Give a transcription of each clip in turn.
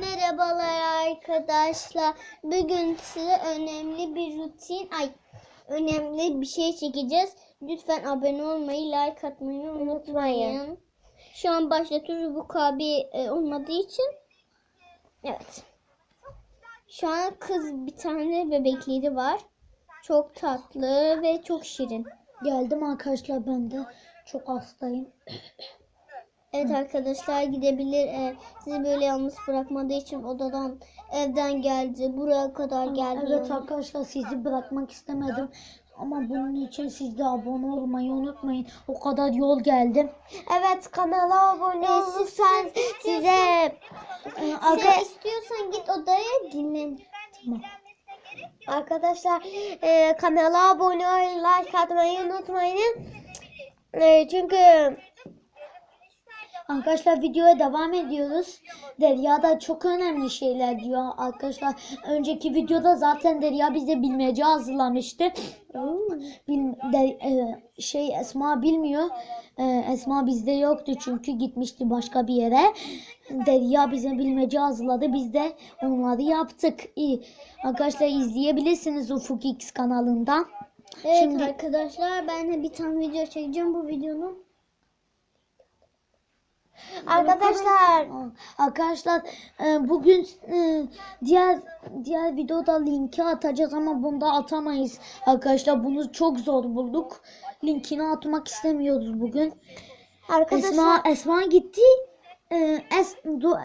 Merhabalar arkadaşlar. Bugün size önemli bir rutin, ay önemli bir şey çekeceğiz. Lütfen abone olmayı, like atmayı unutmayın. Şu an başlatıyoruz bu abi e, olmadığı için. Evet. Şu an kız bir tane bebekleri var. Çok tatlı ve çok şirin. Geldim arkadaşlar ben de çok hastayım. Evet arkadaşlar gidebilir. E, sizi böyle yalnız bırakmadığı için odadan evden geldi. Buraya kadar geldi. Evet yani. arkadaşlar sizi bırakmak istemedim. Ama bunun için siz de abone olmayı unutmayın. O kadar yol geldim. Evet kanala abone olursan size Ee, arka- istiyorsan git odaya dinlen. Tamam. Arkadaşlar e, kanala abone ol, like atmayı unutmayın. E, çünkü Arkadaşlar videoya devam ediyoruz. Derya da çok önemli şeyler diyor arkadaşlar. Önceki videoda zaten Derya bize bilmece hazırlamıştı. Bil, de, e, şey Esma bilmiyor. E, Esma bizde yoktu çünkü gitmişti başka bir yere. Derya bize bilmece hazırladı. Biz de onları yaptık. İyi. Arkadaşlar izleyebilirsiniz Ufuk X kanalından. evet Şimdi- arkadaşlar ben de bir tane video çekeceğim bu videonun. Arkadaşlar Arkadaşlar e, bugün e, diğer diğer videoda linki atacağız ama bunda atamayız. Arkadaşlar bunu çok zor bulduk. Linkini atmak istemiyoruz bugün. arkadaşlar Esma Esma gitti. E, es, du,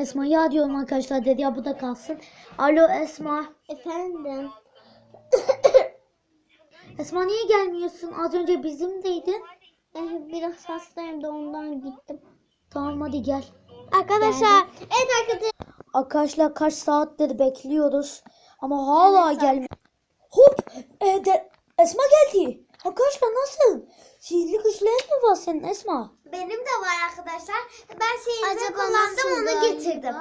Esma ya diyorum arkadaşlar dedi ya bu da kalsın. Alo Esma. efendim Esma niye gelmiyorsun? Az önce bizimdeydin. biraz hastayım da ondan gittim. Tamam hadi gel. Arkadaşlar evet arkadaşlar Arkadaşlar kaç saattir bekliyoruz ama hala gelmiyor. Hop! E, de, Esma geldi. Arkadaşlar nasıl? Sihirli güçlerin mi var senin Esma? benim de var arkadaşlar. Ben sihirimi kullandım onu getirdim.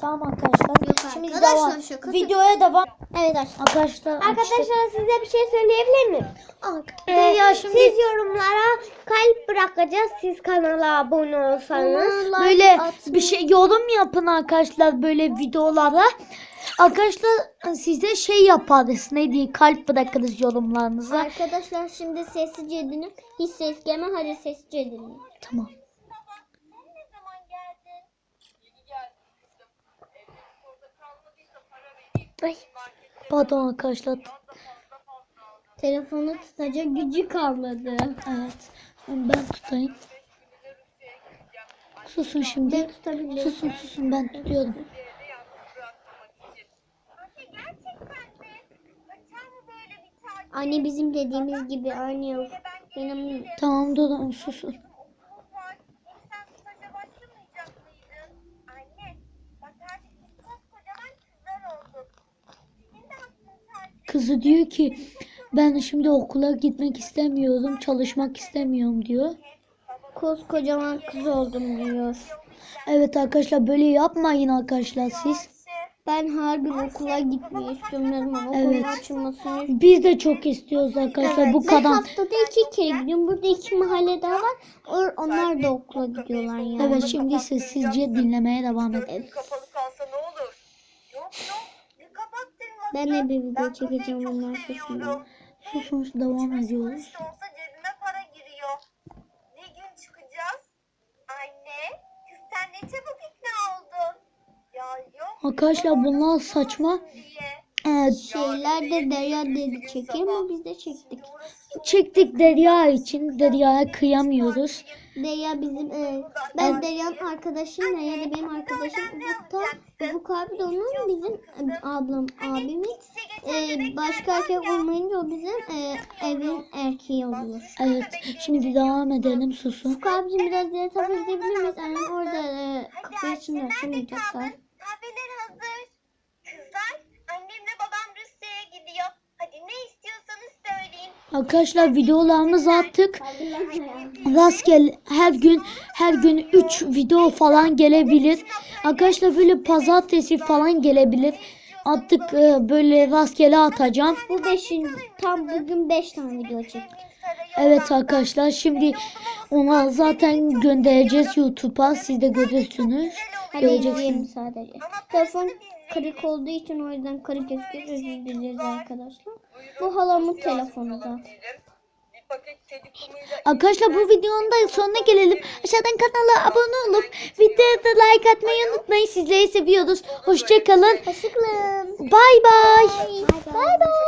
Tamam arkadaşlar. Yok Şimdi arkadaşlar, devam. şakası. Videoya devam. Evet arkadaşlar. Arkadaşlar. Arkadaşlar size bir şey söyleyebilir miyim? Ee, ya şimdi- Siz yorumlara kalp bırakacağız. Siz kanala abone olsanız. böyle bir şey yorum yapın arkadaşlar böyle videolara. Arkadaşlar size şey yaparız. Ne diye kalp bırakırız yorumlarınıza. Arkadaşlar şimdi sessizce edinin. Hiç ses gelme hadi sessizce edinin. Tamam. Ay. Pardon arkadaşlar. Telefonu tutacak gücü kalmadı. Evet. Ben tutayım. Susun şimdi. Susun susun ben tutuyorum. Anne bizim dediğimiz gibi aynı benim Tamam durun susun. Kızı diyor ki ben şimdi okula gitmek istemiyorum, çalışmak istemiyorum diyor. koskocaman kız oldum diyor. Evet arkadaşlar böyle yapmayın arkadaşlar siz. Ben her gün okula gitmeyi istiyorum ama okulun Evet. açılmasını Biz de çok istiyoruz arkadaşlar bu Ve kadar. haftada iki kere gidiyorum. Burada iki mahalle daha var. Or- Onlar da okula gidiyorlar yani. Evet şimdi sessizce dinlemeye devam edin. kapalı kalsa ne olur? Yok yok. Ne kapattın Ben de bir video çekeceğim seviyorum. arkasında. Susun devam ediyoruz. Kuruş da olsa cebime para giriyor. Ne gün çıkacağız? Anne, kız sen ne çabuk ikna oldun. Ya yok. Arkadaşlar bunlar saçma. Evet, Şeyler de Derya dedi çekiyor ama biz de çektik. çektik Derya için. Derya'ya kıyamıyoruz. Derya bizim e, ben Derya'nın arkadaşıyım. Derya da benim arkadaşım. Ufuk da Ufuk abi de onun bizim e, ablam abimiz. E, başka erkek olmayınca o bizim e, evin erkeği oluyor. Evet şimdi devam edelim susun. Ufuk abicim biraz ileri tarafa gidebilir miyiz? Annem orada e, kapıyı açınca açamayacaklar. Arkadaşlar videolarımızı attık. Rastgele her gün her gün 3 video falan gelebilir. Arkadaşlar böyle pazartesi falan gelebilir. Attık e, böyle rastgele atacağım. Bu beşinci, tam bugün beş tane video çektik. Evet arkadaşlar şimdi ona zaten göndereceğiz YouTube'a siz de görürsünüz. Güzel Hadi Göreceksin. izleyelim sadece. Telefon kırık olduğu için o yüzden kırık gözüküyor. Özür dileriz arkadaşlar. Bu halamın telefonu zaten. Arkadaşlar bu videonun da sonuna gelelim. Aşağıdan kanala abone olup videoya da like atmayı unutmayın. Sizleri seviyoruz. Hoşçakalın. Hoşçakalın. Bay bay. Bay bay.